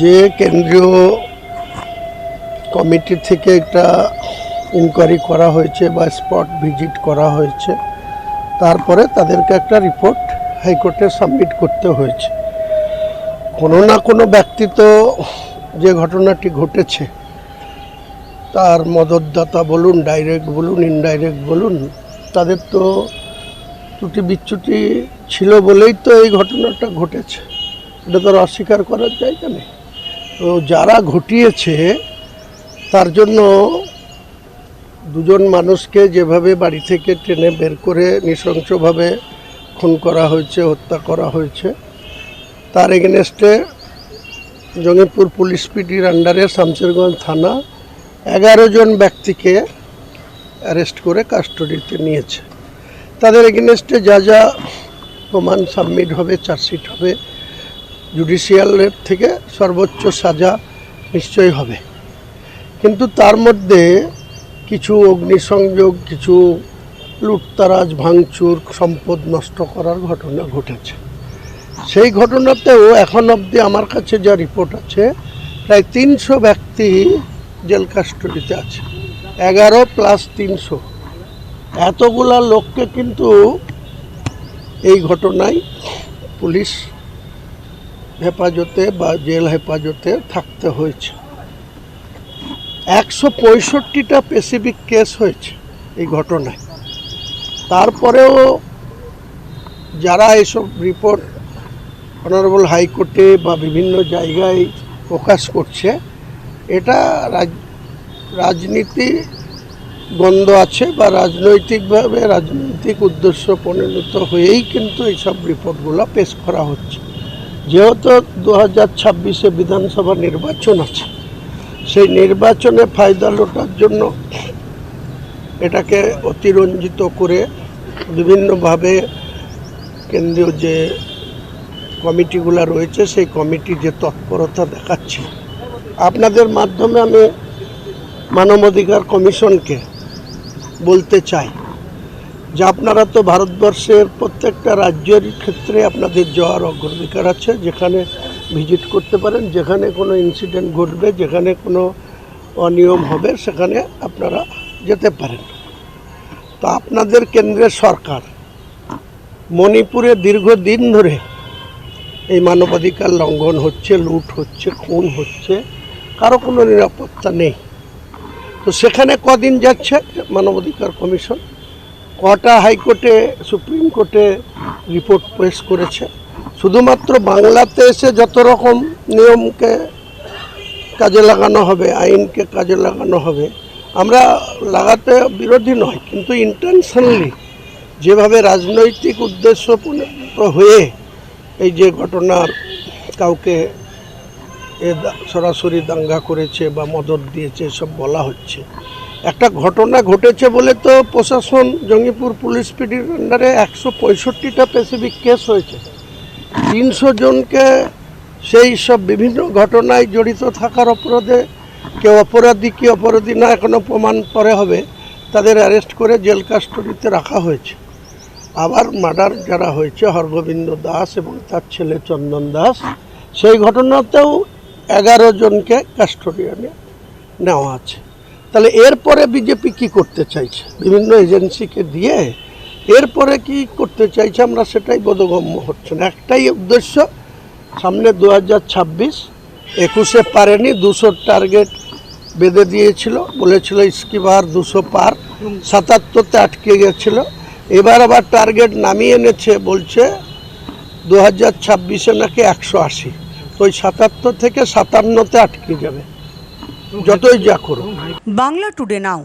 যে কেন্দ্রীয় কমিটি থেকে একটা ইনকোয়ারি করা হয়েছে বা স্পট ভিজিট করা হয়েছে, তারপরে তাদেরকে একটা রিপোর্ট হাইকোর্টে সাবমিট করতে হয়েছে। কোনো না কোনো ব্যক্তি তো যে ঘটনাটি ঘটেছে, তার মদতদাতা বলুন ডাইরেক্ট বলুন ইনডাইরেক্ট বলুন, তাদের তো ত্রুটি বিচ্যুতি ছিল বলেই তো এই ঘটনাটা ঘটেছে। এটা তো অস্বীকার করার জায়গা নেই। তো যারা ঘটিয়েছে, তার জন্য দুজন মানুষকে যেভাবে বাড়ি থেকে টেনে বের করে নৃশংসভাবে খুন করা হয়েছে, হত্যা করা হয়েছে, তার এগেনস্টে জঙ্গিপুর পুলিশ পিটির আন্ডারে শামসেরগঞ্জ থানা এগারো জন ব্যক্তিকে অ্যারেস্ট করে কাস্টডিতে নিয়েছে। তাদের এগেনস্টে যা যা প্রমাণ সাবমিট হবে, চার্জশিট হবে জুডিশিয়ালের থেকে সর্বোচ্চ সাজা নিশ্চয়ই হবে। কিন্তু তার মধ্যে কিছু অগ্নিসংযোগ, কিছু লুটতারাজ, ভাঙচুর, সম্পদ নষ্ট করার ঘটনা ঘটেছে। সেই ঘটনাতেও এখন অবধি আমার কাছে যা রিপোর্ট আছে, প্রায় তিনশো ব্যক্তি জেল কাস্টডিতে আছে। এগারো প্লাস তিনশো। এতগুলা লোককে কিন্তু এই ঘটনায় পুলিশ হেফাজতে বা জেল হেফাজতে থাকতে হয়েছে। একশো পঁয়ষট্টিটা স্পেসিফিক কেস হয়েছে এই ঘটনায়। তারপরেও যারা এসব রিপোর্ট অনারেবল হাইকোর্টে বা বিভিন্ন জায়গায় প্রকাশ করছে, এটা রাজ- রাজনীতি গন্ধ আছে বা রাজনৈতিকভাবে রাজনৈতিক উদ্দেশ্য পরিণত হয়েই কিন্তু এইসব রিপোর্টগুলো পেশ করা হচ্ছে। যেহেতু দু হাজার ছাব্বিশে বিধানসভা নির্বাচন আছে, সেই নির্বাচনে ফায়দা লোটার জন্য এটাকে অতিরঞ্জিত করে বিভিন্নভাবে কেন্দ্রীয় যে কমিটিগুলো রয়েছে, সেই কমিটি যে তৎপরতা দেখাচ্ছে, আপনাদের মাধ্যমে আমি মানবাধিকার কমিশনকে বলতে চাই। যে আপনারা তো ভারতবর্ষের প্রত্যেকটা রাজ্যের ক্ষেত্রে আপনাদের যাওয়ার অগ্রাধিকার আছে, যেখানে ভিজিট করতে পারেন, যেখানে কোনো ইনসিডেন্ট ঘটবে, যেখানে কোনো অনিয়ম হবে, সেখানে আপনারা যেতে পারেন। তো আপনাদের কেন্দ্রের সরকার মণিপুরে দীর্ঘদিন ধরে এই মানবাধিকার লঙ্ঘন হচ্ছে, লুট হচ্ছে, খুন হচ্ছে, কারও কোনো নিরাপত্তা নেই। তো সেখানে কদিন যাচ্ছে মানবাধিকার কমিশন? কটা হাইকোর্টে সুপ্রিম কোর্টে রিপোর্ট পেশ করেছে। শুধুমাত্র বাংলাতে এসে যত রকম নিয়মকে কাজে লাগানো হবে, আইনকে কাজে লাগানো হবে, আমরা লাগাতে বিরোধী নয়, কিন্তু ইন্টেনশনালি যেভাবে রাজনৈতিক উদ্দেশ্য হয়ে এই যে ঘটনার কাউকে এ সরাসরি দাঙ্গা করেছে বা মদত দিয়েছে সব বলা হচ্ছে একটা ঘটনা ঘটেছে বলে তো প্রশাসন জঙ্গিপুর পুলিশ পিডির আন্ডারে একশো পঁয়ষট্টিটা স্পেসিফিক কেস হয়েছে। তিনশো জনকে সেই সব বিভিন্ন ঘটনায় জড়িত থাকার অপরাধে কেউ অপরাধী কি অপরাধী না এখনও প্রমাণ পরে হবে। তাদের অ্যারেস্ট করে জেল কাস্টডিতে রাখা হয়েছে। আবার মার্ডার যারা হয়েছে, হরগোবিন্দ দাস এবং তার ছেলে চন্দন দাস, সেই ঘটনাতেও এগারো জনকে কাস্টোডিয়ানে নেওয়া আছে। তাহলে এরপরে বিজেপি কি করতে চাইছে? বিভিন্ন এজেন্সিকে দিয়ে এরপরে কি করতে চাইছে আমরা সেটাই বোধগম্য হচ্ছে না। একটাই উদ্দেশ্য, সামনে দু হাজার ছাব্বিশ, একুশে পারেনি, দুশো টার্গেট বেঁধে দিয়েছিল, বলেছিল ইস্কিবার দুশো পার, সাতাত্তরতে আটকে গেছিল। এবার আবার টার্গেট নামিয়ে এনেছে, বলছে দু হাজার ছাব্বিশে নাকি একশো আশি। তো ওই সাতাত্তর থেকে সাতান্নতে আটকে যাবে। যতই যা করো বাংলা টুডে নাও।